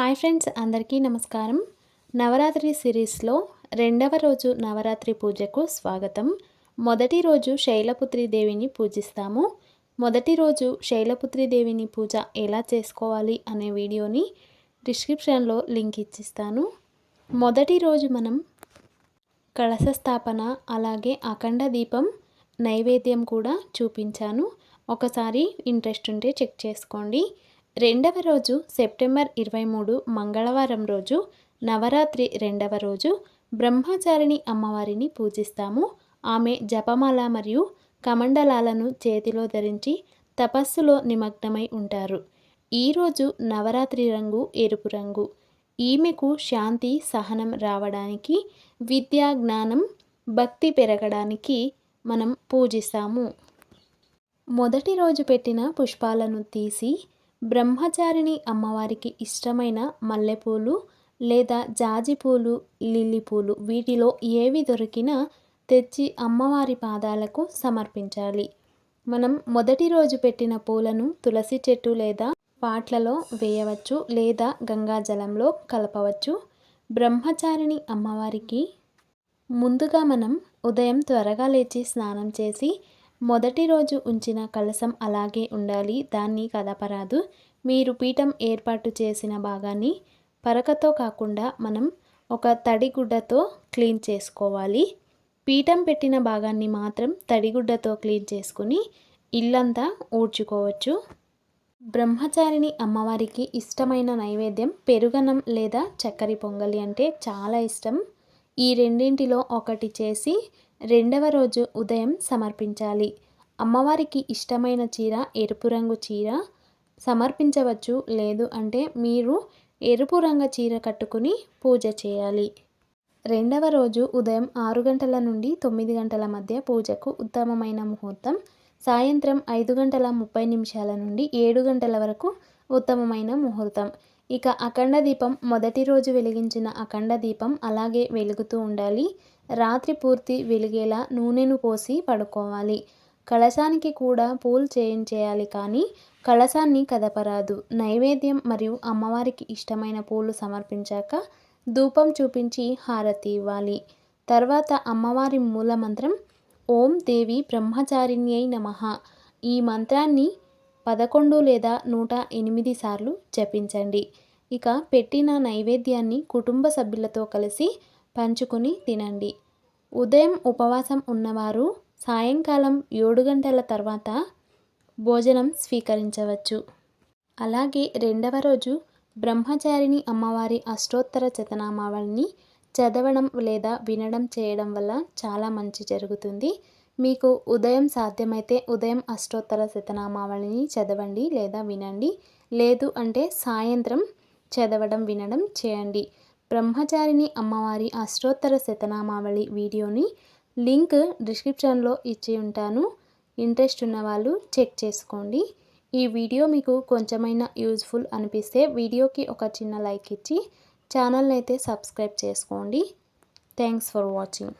Hi friends అందరికీ నమస్కారం. నవరాత్రి సిరీస్లో రెండవ రోజు నవరాత్రి పూజకు స్వాగతం. మొదటి రోజు శైలపుత్రి దేవిని పూజిస్తాము. మొదటి రోజు శైలపుత్రి దేవిని పూజ ఎలా చేసుకోవాలి అనే వీడియోని డిస్క్రిప్షన్లో లింక్ ఇచ్చిస్తాను. మొదటి రోజు మనం కలశ స్థాపన అలాగే అఖండ దీపం నైవేద్యం కూడా చూపించాను. ఒకసారి ఇంట్రెస్ట్ ఉంటే చెక్ చేసుకోండి. రెండవ రోజు సెప్టెంబర్ ఇరవై మూడు మంగళవారం రోజు నవరాత్రి రెండవ రోజు బ్రహ్మచారిణి అమ్మవారిని పూజిస్తాము. ఆమె జపమాల మరియు కమండలాలను చేతిలో ధరించి తపస్సులో నిమగ్నమై ఉంటారు. ఈరోజు నవరాత్రి రంగు ఎరుపు రంగు. ఈమెకు శాంతి సహనం రావడానికి విద్యా జ్ఞానం భక్తి పెరగడానికి మనం పూజిస్తాము. మొదటి రోజు పెట్టిన పుష్పాలను తీసి బ్రహ్మచారిణి అమ్మవారికి ఇష్టమైన మల్లెపూలు లేదా జాజిపూలు లిల్లీ పూలు వీటిలో ఏవి దొరికినా తెచ్చి అమ్మవారి పాదాలకు సమర్పించాలి. మనం మొదటి రోజు పెట్టిన పూలను తులసి చెట్టు లేదా పాట్లలో వేయవచ్చు లేదా గంగాజలంలో కలపవచ్చు. బ్రహ్మచారిణి అమ్మవారికి ముందుగా మనం ఉదయం త్వరగా లేచి స్నానం చేసి మొదటి రోజు ఉంచిన కలసం అలాగే ఉండాలి దాన్ని కదపరాదు మీరు పీఠం ఏర్పాటు చేసిన భాగాన్ని పరకతో కాకుండా మనం ఒక తడిగుడ్డతో క్లీన్ చేసుకోవాలి. పీఠం పెట్టిన భాగాన్ని మాత్రం తడిగుడ్డతో క్లీన్ చేసుకుని ఇల్లంతా ఊడ్చుకోవచ్చు. బ్రహ్మచారిని అమ్మవారికి ఇష్టమైన నైవేద్యం పెరుగనం లేదా చక్కెర పొంగలి అంటే చాలా ఇష్టం. ఈ రెండింటిలో ఒకటి చేసి రెండవ రోజు ఉదయం సమర్పించాలి. అమ్మవారికి ఇష్టమైన చీర ఎరుపు రంగు చీర సమర్పించవచ్చు. లేదు అంటే మీరు ఎరుపు రంగు చీర కట్టుకుని పూజ చేయాలి. రెండవ రోజు ఉదయం ఆరు గంటల నుండి తొమ్మిది గంటల మధ్య పూజకు ఉత్తమమైన ముహూర్తం. సాయంత్రం ఐదు గంటల ముప్పై నిమిషాల నుండి ఏడు గంటల వరకు ఉత్తమమైన ముహూర్తం. ఇక అఖండ దీపం మొదటి రోజు వెలిగించిన అఖండ దీపం అలాగే వెలుగుతూ ఉండాలి. రాత్రి పూర్తి వెలిగేలా నూనెను పోసి పడుకోవాలి. కలశానికి కూడా పూలు చేయించేయాలి కానీ కలశాన్ని కదపరాదు. నైవేద్యం మరియు అమ్మవారికి ఇష్టమైన పూలు సమర్పించాక ధూపం చూపించి హారతి ఇవ్వాలి. తర్వాత అమ్మవారి మూలమంత్రం ఓం దేవి బ్రహ్మచారిణ్యై నమ. ఈ మంత్రాన్ని పదకొండు లేదా నూట ఎనిమిది సార్లు జపించండి. ఇక పెట్టిన నైవేద్యాన్ని కుటుంబ సభ్యులతో కలిసి పంచుకొని తినండి. ఉదయం ఉపవాసం ఉన్నవారు సాయంకాలం ఏడు గంటల తర్వాత భోజనం స్వీకరించవచ్చు. అలాగే రెండవ రోజు బ్రహ్మచారిని అమ్మవారి అష్టోత్తర చతనామావళిని చదవడం లేదా వినడం చేయడం వల్ల చాలా మంచి జరుగుతుంది. మీకు ఉదయం సాధ్యమైతే ఉదయం అష్టోత్తర శతనామావళిని చదవండి లేదా వినండి. లేదు అంటే సాయంత్రం చదవడం వినడం చేయండి. బ్రహ్మచారిని అమ్మవారి అష్టోత్తర శతనామావళి వీడియోని లింక్ డిస్క్రిప్షన్లో ఇచ్చి ఉంటాను. ఇంట్రెస్ట్ ఉన్న వాళ్ళు చెక్ చేసుకోండి. ఈ వీడియో మీకు కొంచెమైనా యూజ్ఫుల్ అనిపిస్తే వీడియోకి ఒక చిన్న లైక్ ఇచ్చి ఛానల్ని అయితే సబ్స్క్రైబ్ చేసుకోండి. Thanks for watching.